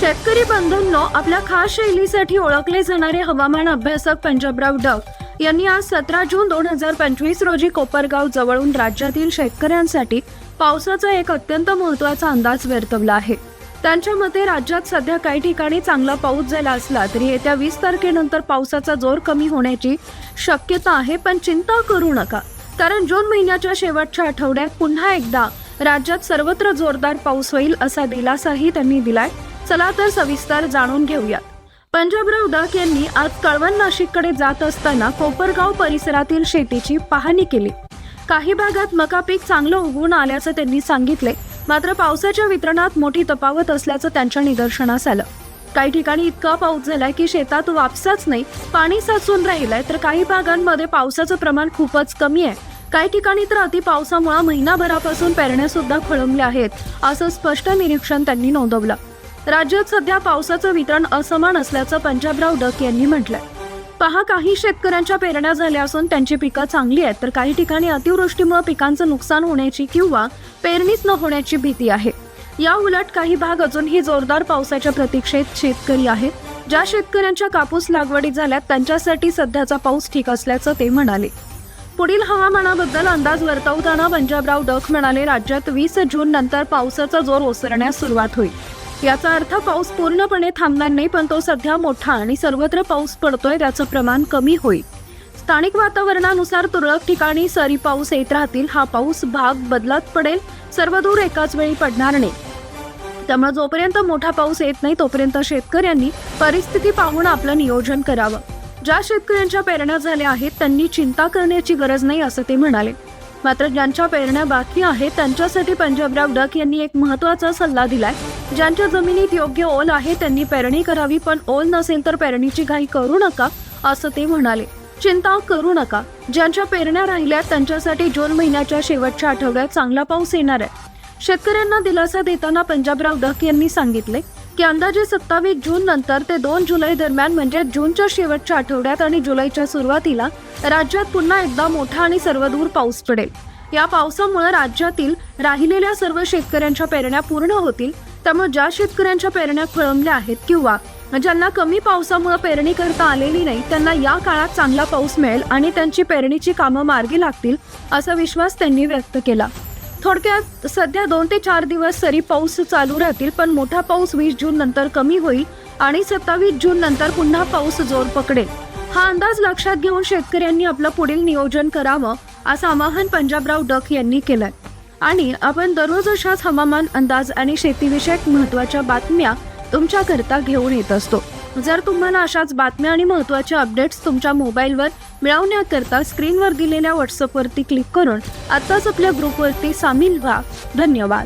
शेतकरी बंधूंनो आपल्या खास शैलीसाठी ओळखले जाणारे हवामान अभ्यासक पंजाबराव डग यांनी आज सतरा जून दोन हजार पंचवीस रोजी कोपरगाव जवळून राज्यातील शेतकऱ्यांसाठी पावसाचा एक अत्यंत महत्त्वाचा अंदाज वर्तवला आहे. त्यांच्या मते राज्यात सध्या काही ठिकाणी चांगला पाऊस झाला असला तरी येत्या वीस तारखेनंतर पावसाचा जोर कमी होण्याची शक्यता आहे पण चिंता करू नका. कारण जून महिन्याच्या शेवटच्या आठवड्यात पुन्हा एकदा राज्यात सर्वत्र जोरदार पाऊस होईल असा दिलासाही त्यांनी दिलाय. चला तर सविस्तर जाणून घेऊयात. पंजाबराव डक यांनी आज कळवण नाशिककडे जात असताना कोपरगाव परिसरातील शेतीची पाहणी केली. काही भागात मका पीक चांगलं उगवून आल्याचं त्यांनी सांगितले. मात्र पावसाच्या वितरणात मोठी तफावत असल्याचं त्यांच्या निदर्शनास आलं. काही ठिकाणी इतका पाऊस झालाय की शेतात वापसाच नाही पाणी साचून राहिलंय तर काही भागांमध्ये पावसाचं प्रमाण खूपच कमी आहे. काही ठिकाणी तर अति पावसामुळे महिनाभरापासून पेरण्या सुद्धा खोळंबल्या आहेत असं स्पष्ट निरीक्षण त्यांनी नोंदवलं. राज्यात सध्या पावसाचं वितरण असमान असल्याचं पंजाबराव डक यांनी म्हटलंय. पहा काही शेतकऱ्यांच्या पेरण्या झाल्या असून त्यांची पिकं चांगली आहेत तर काही ठिकाणी अतिवृष्टीमुळे पिकांचं नुकसान होण्याची किंवा पेरणीच न होण्याची भीती आहे. या उलट काही भाग अजूनही जोरदार पावसाच्या प्रतीक्षेत शेतकरी आहेत. ज्या शेतकऱ्यांच्या कापूस लागवडी झाल्यात त्यांच्यासाठी सध्याचा पाऊस ठीक असल्याचं ते म्हणाले. पुढील हवामानाबद्दल अंदाज वर्तवताना पंजाबराव डक म्हणाले राज्यात वीस जून नंतर पावसाचा जोर ओसरण्यास सुरुवात होईल. याचा अर्थ पाऊस पूर्णपणे थांबणार नाही पण तो सध्या मोठा आणि सर्वत्र पाऊस पडतोय त्याचं प्रमाण कमी होईल. स्थानिक वातावरणानुसार तुरळक ठिकाणी सरी पाऊस येत राहतील. हा पाऊस भाग बदलत पडेल. सर्व दूर एकाच वेळी पडणार नाही. त्यामुळे जोपर्यंत मोठा पाऊस येत नाही तोपर्यंत शेतकऱ्यांनी परिस्थिती पाहून आपलं नियोजन करावं. ज्या शेतकऱ्यांच्या पेरण्या झाल्या आहेत त्यांनी चिंता करण्याची गरज नाही असं ते म्हणाले. मात्र ज्यांच्या पेरण्या बाकी आहेत त्यांच्यासाठी पंजाबराव डक यांनी एक महत्त्वाचा सल्ला दिलाय. ज्यांच्या जमिनीत योग्य ओल आहे त्यांनी पेरणी करावी पण ओल नसेल तर पेरणीची घाई करू नका असं ते म्हणाले. चिंता करू नका. ज्यांच्या पेरण्या राहिल्या त्यांच्यासाठी जून महिन्याच्या शेवटच्या आठवड्यात चांगला पाऊस येणार आहे. शेतकऱ्यांना दिलासा देताना पंजाबराव दख यांनी सांगितले की अंदाजे सत्तावीस जून नंतर ते दोन जुलै दरम्यान म्हणजे जूनच्या शेवटच्या आठवड्यात आणि जुलैच्या सुरुवातीला राज्यात पुन्हा एकदा मोठा आणि सर्वदूर पाऊस पडेल. या पावसामुळे राज्यातील राहिलेल्या सर्व शेतकऱ्यांच्या पेरण्या पूर्ण होतील त्यामुळे ज्या शेतकऱ्यांच्या पेरण्या खोळंबल्या आहेत किंवा ज्यांना कमी पावसामुळे पेरणी करता आलेली नाही त्यांना या काळात चांगला पाऊस मिळेल आणि त्यांची पेरणीची कामं मार्गी लागतील असा विश्वास त्यांनी व्यक्त केला. थोडक्यात सध्या दोन ते चार दिवस सरी पाऊस चालू राहतील पण मोठा पाऊस वीस जून नंतर कमी होईल आणि सत्तावीस जून नंतर पुन्हा पाऊस जोर पकडेल. हा अंदाज लक्षात घेऊन शेतकऱ्यांनी आपलं पुढील नियोजन करावं असं आवाहन पंजाबराव डक यांनी केलंय. आणि आपण दररोज अशाच हवामान अंदाज आणि शेतीविषयक महत्त्वाच्या बातम्या तुमच्याकरता घेऊन येत असतो. जर तुम्हाला अशाच बातम्या आणि महत्त्वाच्या अपडेट्स तुमच्या मोबाईलवर मिळवण्याकरता स्क्रीनवर दिलेल्या व्हॉट्सअपवरती क्लिक करून आत्ताच आपल्या ग्रुपवरती सामील व्हा. धन्यवाद.